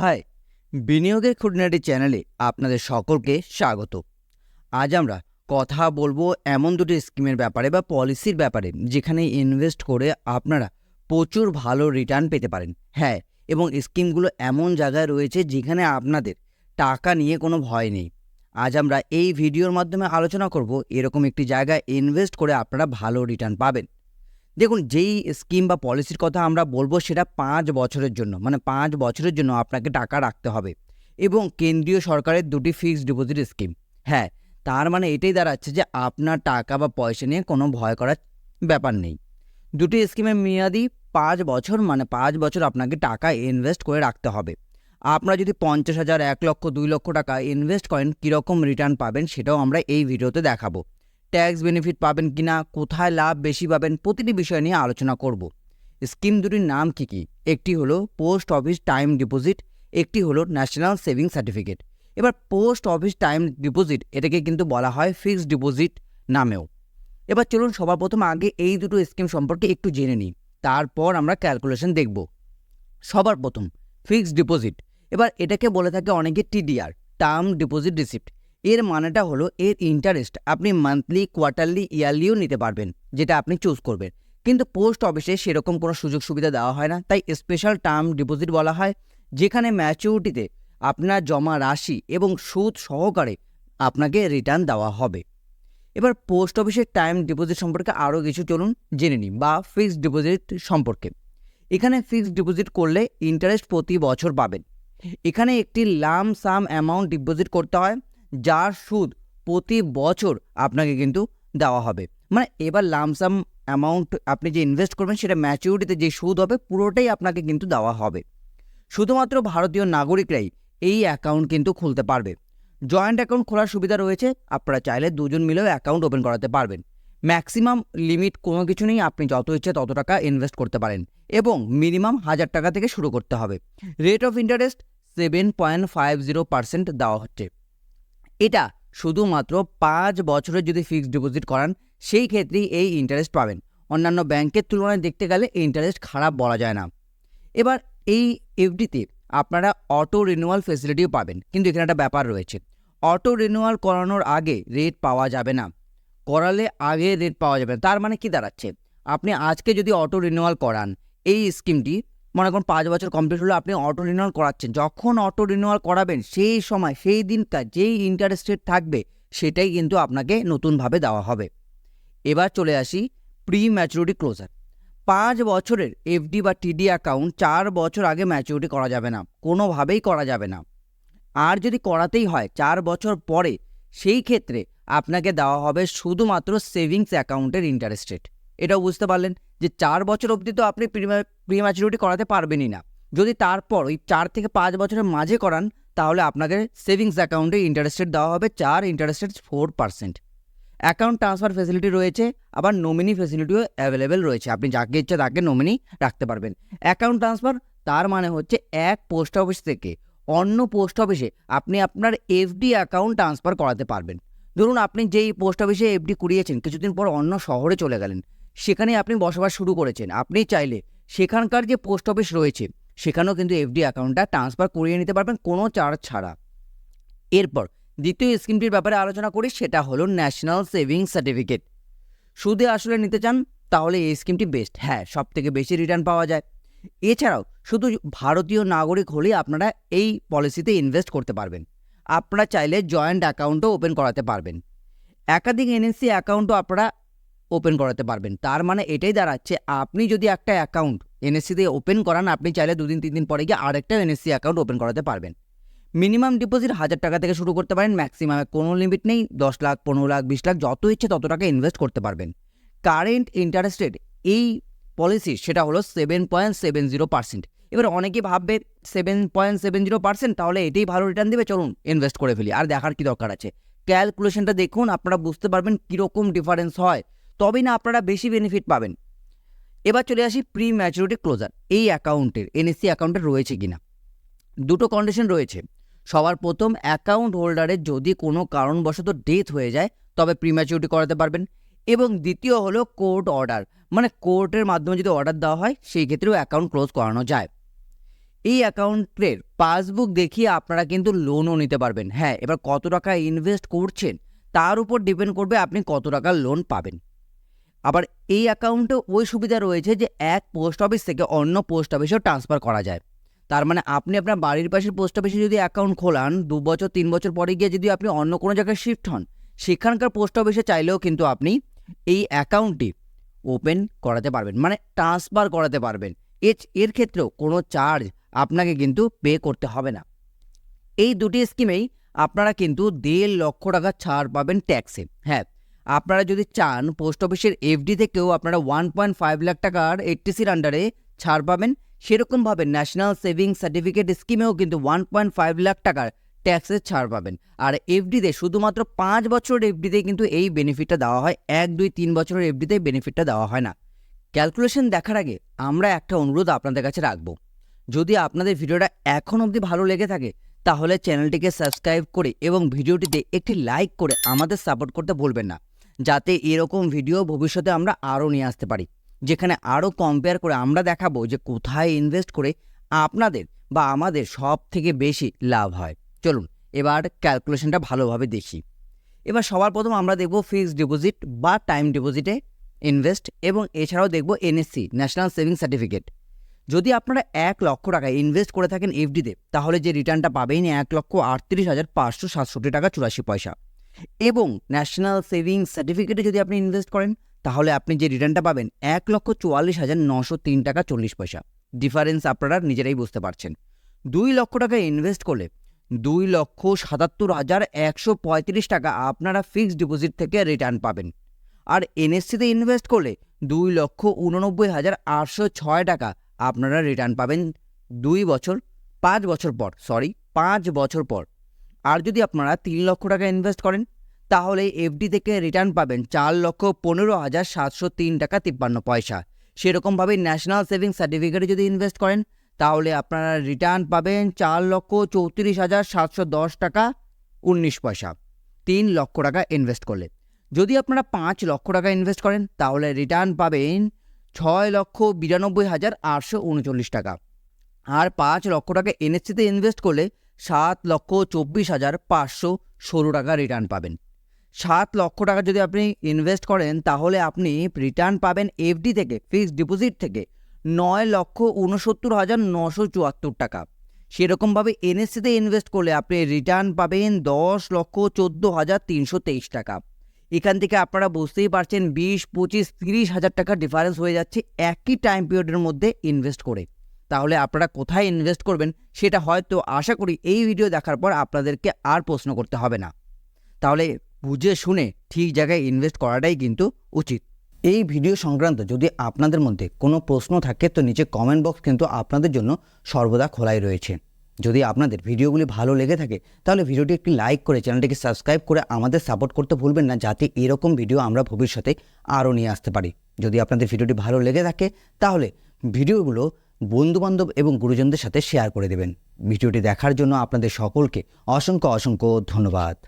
High, বিনিয়োগের খুঁটিনাটি চ্যানেলে আপনাদের সকলকে স্বাগত। আজ আমরা কথা বলব এমন দুটি স্কিমের ব্যাপারে বা পলিসির ব্যাপারে, যেখানে ইনভেস্ট করে আপনারা প্রচুর ভালো রিটার্ন পেতে পারেন। হ্যাঁ এবং স্কিমগুলো এমন জায়গায় রয়েছে যেখানে আপনাদের টাকা নিয়ে কোনো ভয় নেই। আজ আমরা এই ভিডিওর মাধ্যমে আলোচনা করব এরকম একটি জায়গায় ইনভেস্ট করে আপনারা ভালো রিটার্ন পাবেন। দেখুন, যেই স্কিম বা পলিসির কথা আমরা বলব সেটা পাঁচ বছরের জন্য মানে পাঁচ বছরের জন্য আপনাকে টাকা রাখতে হবে। এবং কেন্দ্রীয় সরকারের দুটি ফিক্সড ডিপোজিট স্কিম হ্যাঁ তার মানে এটাই দাঁড়াচ্ছে যে আপনার টাকা বা পয়সা নিয়ে কোনো ভয় করার ব্যাপার নেই। দুটি স্কিমের মেয়াদি পাঁচ বছর মানে পাঁচ বছর আপনাকে টাকা ইনভেস্ট করে রাখতে হবে। আপনারা যদি পঞ্চাশ হাজার, এক লক্ষ, দুই লক্ষ টাকা ইনভেস্ট করেন, কীরকম রিটার্ন পাবেন সেটাও আমরা এই ভিডিওতে দেখাবো। ট্যাক্স বেনিফিট পাবেন কিনা, কোথায় লাভ বেশি পাবেন, প্রতিটি বিষয় নিয়ে আলোচনা করব। স্কিম দুটির নাম কি কি? একটি হলো পোস্ট অফিস টাইম ডিপোজিট, একটি হলো ন্যাশনাল সেভিং সার্টিফিকেট। এবার পোস্ট অফিস টাইম ডিপোজিট, এটাকে কিন্তু বলা হয় ফিক্সড ডিপোজিট নামেও। এবার চলুন সবার প্রথম আগে এই দুটো স্কিম সম্পর্কে একটু জেনে নিই। তারপর আমরা ক্যালকুলেশন দেখব। সবার প্রথম, ফিক্সড ডিপোজিট। এবার এটাকে বলে থাকে অনেকে টিডিআর টার্ম ডিপোজিট রিসিপ্ট। এর মানেটা হলো এর ইন্টারেস্ট আপনি মান্থলি কোয়ার্টারলি ইয়ারলিও নিতে পারবেন, যেটা আপনি চুজ করবেন। কিন্তু পোস্ট অফিসে সেরকম কোনো সুযোগ সুবিধা দেওয়া হয় না। তাই স্পেশাল টার্ম ডিপোজিট বলা হয়, যেখানে ম্যাচিউরিটিতে আপনার জমা রাশি এবং সুদ সহকারে আপনাকে রিটার্ন দেওয়া হবে। এবার পোস্ট অফিসের টাইম ডিপোজিট সম্পর্কে আরও কিছু চলুন জেনে নিই, বা ফিক্সড ডিপোজিট সম্পর্কে। এখানে ফিক্সড ডিপোজিট করলে ইন্টারেস্ট প্রতি বছর পাবেন। এখানে একটি লাম সাম অ্যামাউন্ট ডিপোজিট করতে হয় যার সুদ প্রতি বছর আপনাকে কিন্তু দেওয়া হবে। মানে এবার লামসাম অ্যামাউন্ট আপনি যে ইনভেস্ট করবেন সেটা ম্যাচিউরিটিতে যে সুদ হবে পুরোটাই আপনাকে কিন্তু দেওয়া হবে। শুধুমাত্র ভারতীয় নাগরিকরাই এই অ্যাকাউন্ট কিন্তু খুলতে পারবে। জয়েন্ট অ্যাকাউন্ট খোলার সুবিধা রয়েছে, আপনারা চাইলে দুজন মিলেও অ্যাকাউন্ট ওপেন করাতে পারবেন। ম্যাক্সিমাম লিমিট কোনো কিছু নেই, আপনি যত ইচ্ছে তত টাকা ইনভেস্ট করতে পারেন এবং মিনিমাম হাজার টাকা থেকে শুরু করতে হবে। Rate of interest seven point five zero percent দেওয়া হচ্ছে। এটা শুধুমাত্র পাঁচ বছরের যদি ফিক্সড ডিপোজিট করান, সেই ক্ষেত্রেই এই ইন্টারেস্ট পাবেন। অন্যান্য ব্যাংকের তুলনায় দেখতে গেলে ইন্টারেস্ট খারাপ বলা যায় না। এবার এই এফডিতে আপনারা অটো রিনিউয়াল ফেসিলিটিও পাবেন, কিন্তু এখানে একটা ব্যাপার রয়েছে। অটো রিনিউয়াল করানোর আগে রেট পাওয়া যাবে না। করালে আগে রেট পাওয়া যাবে না। তার মানে কি দাঁড়াচ্ছে? আপনি আজকে যদি অটো রিনিউয়াল করান, এই স্কিমটি মনে করুন পাঁচ বছর কমপ্লিট হলো, আপনি অটো রিনিউয়াল করাচ্ছেন। যখন অটো রিনিউয়াল করাবেন, সেই সময়, সেই দিনটা, যেই ইন্টারেস্ট রেট থাকবে, সেটাই কিন্তু আপনাকে নতুনভাবে দেওয়া হবে। এবার চলে আসি প্রি ম্যাচুরিটি ক্লোজার পাঁচ বছরের এফডি বা টিডি অ্যাকাউন্ট চার বছর আগে ম্যাচুরিটি করা যাবে না। কোনোভাবেই করা যাবে না। আর যদি করাতেই হয়, চার বছর পরে, সেই ক্ষেত্রে আপনাকে দেওয়া হবে শুধুমাত্র সেভিংস অ্যাকাউন্টের ইন্টারেস্ট রেট এটাও বুঝতে পারলেন যে চার বছর অবধি তো আপনি প্রি ম্যাচুরিটি করাতে পারবেনই না। যদি তারপর ওই চার থেকে পাঁচ বছরের মাঝে করান, তাহলে আপনাদের সেভিংস অ্যাকাউন্টে ইন্টারেস্ট রেট দেওয়া হবে চার interest rate four percent. Account transfer facility রয়েছে, আবার নমিনি ফেসিলিটিও অ্যাভেলেবেল রয়েছে। আপনি যাকে ইচ্ছে তাকে নমিনি রাখতে পারবেন। অ্যাকাউন্ট ট্রান্সফার তার মানে হচ্ছে এক পোস্ট অফিস থেকে অন্য পোস্ট অফিসে আপনি আপনার এফডি অ্যাকাউন্ট ট্রান্সফার করাতে পারবেন। ধরুন আপনি যেই পোস্ট অফিসে এফডি কুড়িয়েছেন, কিছুদিন পর অন্য শহরে চলে গেলেন। সেখানে আপনি বসবাস শুরু করেছেন। আপনি চাইলে সেখানকার যে পোস্ট অফিস রয়েছে, সেখানেও কিন্তু এফডি অ্যাকাউন্টটা ট্রান্সফার করিয়ে নিতে পারবেন কোনো চার্জ ছাড়া। এরপর দ্বিতীয় স্কিমটির ব্যাপারে আলোচনা করি, সেটা হলো ন্যাশনাল সেভিংস সার্টিফিকেট সুদে আসলে নিতে চান, তাহলে এই স্কিমটি বেস্ট হ্যাঁ সব থেকে বেশি রিটার্ন পাওয়া যায়। এছাড়াও শুধু ভারতীয় নাগরিক হলেই আপনারা এই পলিসিতে ইনভেস্ট করতে পারবেন। আপনারা চাইলে জয়েন্ট অ্যাকাউন্টও ওপেন করাতে পারবেন। একাধিক এনএসসি অ্যাকাউন্টও আপনারা ওপেন করাতে পারবেন। তার মানে এটাই দাঁড়াচ্ছে, আপনি যদি একটা অ্যাকাউন্ট এনএসসি দিয়ে ওপেন করান, আপনি চাইলে দুদিন, তিন দিন পরে গিয়ে আরেকটা এনএসসি অ্যাকাউন্ট ওপেন করাতে পারবেন। মিনিমাম ডিপোজিট হাজার টাকা থেকে শুরু করতে পারেন ম্যাক্সিমামে কোনো লিমিট নেই, দশ লাখ, পনেরো লাখ, বিশ লাখ, যত ইচ্ছে তত টাকা ইনভেস্ট করতে পারবেন। কারেন্ট ইন্টারেস্ট রেট এই পলিসি সেটা হলো seven point seven zero percent এবার অনেকে ভাববে seven point seven zero percent তাহলে এটাই ভালো রিটার্ন দেবে, চলুন ইনভেস্ট করে ফেলি। আর দেখার কি দরকার আছে? ক্যালকুলেশনটা দেখুন, আপনারা বুঝতে পারবেন কীরকম ডিফারেন্স হয়। তবেই না আপনারা বেশি বেনিফিট পাবেন। এবার চলে আসি প্রি ম্যাচুরিটি ক্লোজার এই অ্যাকাউন্টের এনএসসি অ্যাকাউন্টের রয়েছে কিনা? দুটো কন্ডিশন রয়েছে। সবার প্রথম অ্যাকাউন্ট হোল্ডারের যদি কোনো কারণবশত ডেথ হয়ে যায়, তবে প্রি প্রিম্যাচুরিটি করাতে পারবেন। এবং দ্বিতীয় হলো কোর্ট অর্ডার মানে কোর্টের মাধ্যমে যদি অর্ডার দেওয়া হয়, সেই ক্ষেত্রেও অ্যাকাউন্ট ক্লোজ করানো যায়। এই অ্যাকাউন্টের পাসবুক দেখিয়ে আপনারা কিন্তু লোনও নিতে পারবেন। হ্যাঁ এবার কত টাকা ইনভেস্ট করছেন, তার উপর ডিপেন্ড করবে আপনি কত টাকার লোন পাবেন। আবার এই অ্যাকাউন্টে ওই সুবিধা রয়েছে যে এক পোস্ট অফিস থেকে অন্য পোস্ট অফিসেও ট্রান্সফার করা যায়। তার মানে আপনি আপনার বাড়ির পাশের পোস্ট অফিসে যদি অ্যাকাউন্ট খোলান, দু বছর, তিন বছর পরে গিয়ে যদি আপনি অন্য কোনো জায়গায় শিফট হন, সেখানকার পোস্ট অফিসে চাইলেও কিন্তু আপনি এই অ্যাকাউন্টটি ওপেন করাতে পারবেন মানে ট্রান্সফার করাতে পারবেন। এর এর ক্ষেত্রেও কোনো চার্জ আপনাকে কিন্তু পে করতে হবে না। এই দুটি স্কিমেই আপনারা কিন্তু দেড় লক্ষ টাকা ছাড় পাবেন ট্যাক্সে হ্যাঁ আপনারা যদি চান পোস্ট অফিসের এফডি থেকেও আপনারা ওয়ান পয়েন্ট ফাইভ লাখ টাকার এইটটিসির আন্ডারে ছাড় পাবেন। সেরকমভাবে ন্যাশনাল সেভিংস সার্টিফিকেট স্কিমেও কিন্তু ওয়ান পয়েন্ট ফাইভ লাখ টাকার ট্যাক্সের ছাড় পাবেন। আর এফডিতে শুধুমাত্র পাঁচ বছরের এফডিতে কিন্তু এই বেনিফিটটা দেওয়া হয়। এক, দুই, তিন বছরের এফডিতে বেনিফিটটা দেওয়া হয় না। ক্যালকুলেশন দেখার আগে আমরা একটা অনুরোধ আপনাদের কাছে রাখব। যদি আপনাদের ভিডিওটা এখন অবধি ভালো লেগে থাকে, তাহলে চ্যানেলটিকে সাবস্ক্রাইব করে এবং ভিডিওটিতে একটি লাইক করে আমাদের সাপোর্ট করতে ভুলবেন না। যাতে এরকম ভিডিও ভবিষ্যতে আমরা আরও নিয়ে আসতে পারি। যেখানে আরও কম্পেয়ার করে আমরা দেখাবো যে কোথায় ইনভেস্ট করে আপনাদের বা আমাদের সব থেকে বেশি লাভ হয়। চলুন, এবার ক্যালকুলেশনটা ভালোভাবে দেখি। এবার সবার প্রথম আমরা দেখব ফিক্সড ডিপোজিট বা টাইম ডিপোজিটে ইনভেস্ট এবং এছাড়াও দেখব এনএসসি ন্যাশনাল সেভিং সার্টিফিকেট যদি আপনারা এক লক্ষ টাকা ইনভেস্ট করে থাকেন এফডিতে তাহলে যে রিটার্নটা পাবেন এক লক্ষ আটত্রিশ হাজার পাঁচশো সাতষট্টি টাকা চুরাশি পয়সা। এবং ন্যাশনাল সেভিংস সার্টিফিকেটে যদি আপনি ইনভেস্ট করেন, তাহলে আপনি যে রিটার্নটা পাবেন, এক লক্ষ চুয়াল্লিশ হাজার নশো তিন টাকা চল্লিশ পয়সা। ডিফারেন্স আপনারা নিজেরাই বুঝতে পারছেন। দুই লক্ষ টাকা ইনভেস্ট করলে দুই লক্ষ সাতাত্তর হাজার একশো পঁয়ত্রিশ টাকা আপনারা ফিক্সড ডিপোজিট থেকে রিটার্ন পাবেন। আর এনএসসিতে ইনভেস্ট করলে দুই লক্ষ উননব্বই হাজার আটশো ছয় টাকা আপনারা রিটার্ন পাবেন দুই বছর, পাঁচ বছর পর সরি পাঁচ বছর পর। আর যদি আপনারা তিন লক্ষ টাকা ইনভেস্ট করেন, তাহলে এফডি থেকে রিটার্ন পাবেন চার লক্ষ পনেরো হাজার সাতশো তিন টাকা তিপ্পান্ন পয়সা। সেরকমভাবে ন্যাশনাল সেভিংস সার্টিফিকেটে যদি ইনভেস্ট করেন, তাহলে আপনারা রিটার্ন পাবেন চার লক্ষ চৌত্রিশ হাজার সাতশো দশ টাকা উনিশ পয়সা। তিন লক্ষ টাকা ইনভেস্ট করলে। যদি আপনারা পাঁচ লক্ষ টাকা ইনভেস্ট করেন, তাহলে রিটার্ন পাবেন ছয় লক্ষ বিরানব্বই হাজার আটশো উনচল্লিশ টাকা। আর পাঁচ লক্ষ টাকা এনএসসিতে ইনভেস্ট করলে সাত লক্ষ চব্বিশ হাজার পাঁচশো ষোলো টাকা রিটার্ন পাবেন। সাত লক্ষ টাকা যদি আপনি ইনভেস্ট করেন, তাহলে আপনি রিটার্ন পাবেন এফডি থেকে ফিক্সড ডিপোজিট থেকে নয় লক্ষ উনসত্তর হাজার নশো চুয়াত্তর টাকা। সেরকমভাবে এনএসসিতে ইনভেস্ট করলে আপনি রিটার্ন পাবেন দশ লক্ষ চোদ্দ হাজার তিনশো তেইশ টাকা। এখান থেকে আপনারা বুঝতেই পারছেন বিশ, পঁচিশ, তিরিশ হাজার টাকা ডিফারেন্স হয়ে যাচ্ছে একই টাইম পিরিয়ডের মধ্যে ইনভেস্ট করে। তাহলে আপনারা কোথায় ইনভেস্ট করবেন সেটা হয়তো আশা করি এই ভিডিও দেখার পর আপনাদেরকে আর প্রশ্ন করতে হবে না। তাহলে বুঝে শুনে ঠিক জায়গায় ইনভেস্ট করাটাই কিন্তু উচিত। এই ভিডিও সংক্রান্ত যদি আপনাদের মধ্যে কোনো প্রশ্ন থাকে তো নিচে কমেন্ট বক্স কিন্তু আপনাদের জন্য সর্বদা খোলাই রয়েছে। যদি আপনাদের ভিডিওগুলি ভালো লেগে থাকে, তাহলে ভিডিওটি একটি লাইক করে চ্যানেলটিকে সাবস্ক্রাইব করে আমাদের সাপোর্ট করতে ভুলবেন না, যাতে এরকম ভিডিও আমরা ভবিষ্যতে আরও নিয়ে আসতে পারি। যদি আপনাদের ভিডিওটি ভালো লেগে থাকে, তাহলে ভিডিওগুলো বন্ধুবান্ধব এবং গুরুজনদের সাথে শেয়ার করে দেবেন। ভিডিওটি দেখার জন্য আপনাদের সকলকে অসংখ্য অসংখ্য ধন্যবাদ।